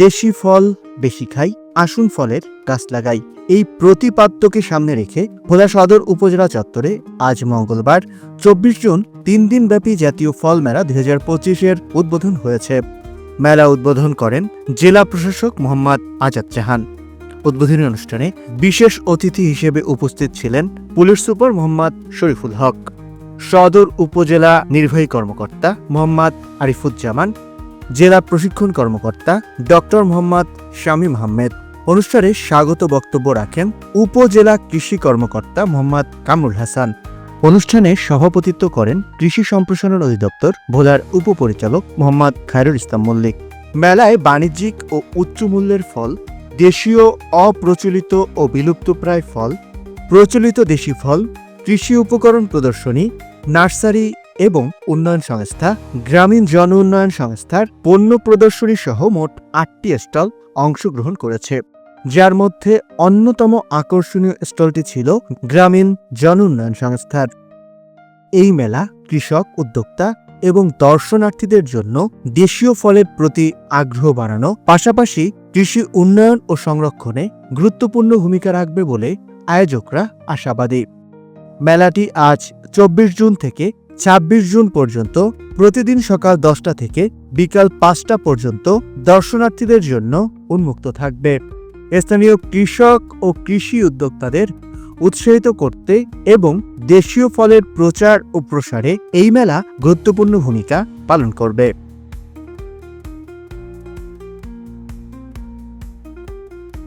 দেশি ফল বেশি খাই আসুন ফলের গাছ লাগাই। এই প্রতিপাদ্যকে সামনে রেখে ভোলা সদর উপজেলা চত্বরে আজ মঙ্গলবার, চব্বিশ জুন, তিন দিনব্যাপী জাতীয় ফল মেলা দুই হাজার পঁচিশের উদ্বোধন হয়েছে। মেলা উদ্বোধন করেন জেলা প্রশাসক মোহাম্মদ আজাদ জাহান। উদ্বোধনী অনুষ্ঠানে বিশেষ অতিথি হিসেবে উপস্থিত ছিলেন পুলিশ সুপার মোহাম্মদ শরীফুল হক, সদর উপজেলা নির্বাহী কর্মকর্তা মোহাম্মদ আরিফুজ্জামান জেলা প্রশিক্ষণ কর্মকর্তা ডক্টর মোহাম্মদ শামীম আহমেদ। অনুষ্ঠানে স্বাগত বক্তব্য রাখেন উপজেলা কৃষি কর্মকর্তা মোহাম্মদ কামরুল হাসান। অনুষ্ঠানে সভাপতিত্ব করেন কৃষি সম্প্রসারণ অধিদপ্তর ভোলার উপপরিচালক মোহাম্মদ খায়রুল ইসলাম মল্লিক। মেলায় বাণিজ্যিক ও উচ্চ মূল্যের ফল, দেশীয় অপ্রচলিত ও বিলুপ্তপ্রায় ফল, প্রচলিত দেশি ফল, কৃষি উপকরণ প্রদর্শনী, নার্সারি এবং উন্নয়ন সংস্থা, গ্রামীণ জন উন্নয়ন সংস্থার পণ্য প্রদর্শনী সহ মোট আটটি স্টল অংশগ্রহণ করেছে। যার মধ্যে অন্যতম আকর্ষণীয় স্টলটি ছিল গ্রামীণ জন উন্নয়ন সংস্থার। এই মেলা কৃষক, উদ্যোক্তা এবং দর্শনার্থীদের জন্য দেশীয় ফলের প্রতি আগ্রহ বাড়ানো, পাশাপাশি কৃষি উন্নয়ন ও সংরক্ষণে গুরুত্বপূর্ণ ভূমিকা রাখবে বলে আয়োজকরা আশাবাদী। মেলাটি আজ চব্বিশ জুন থেকে ছাব্বিশ জুন পর্যন্ত, প্রতিদিন সকাল দশটা থেকে বিকাল পাঁচটা পর্যন্ত দর্শনার্থীদের জন্য উন্মুক্ত থাকবে। স্থানীয় কৃষক ও কৃষি উদ্যোক্তাদের উৎসাহিত করতে এবং দেশীয় ফলের প্রচার ও প্রসারে এই মেলা গুরুত্বপূর্ণ ভূমিকা পালন করবে।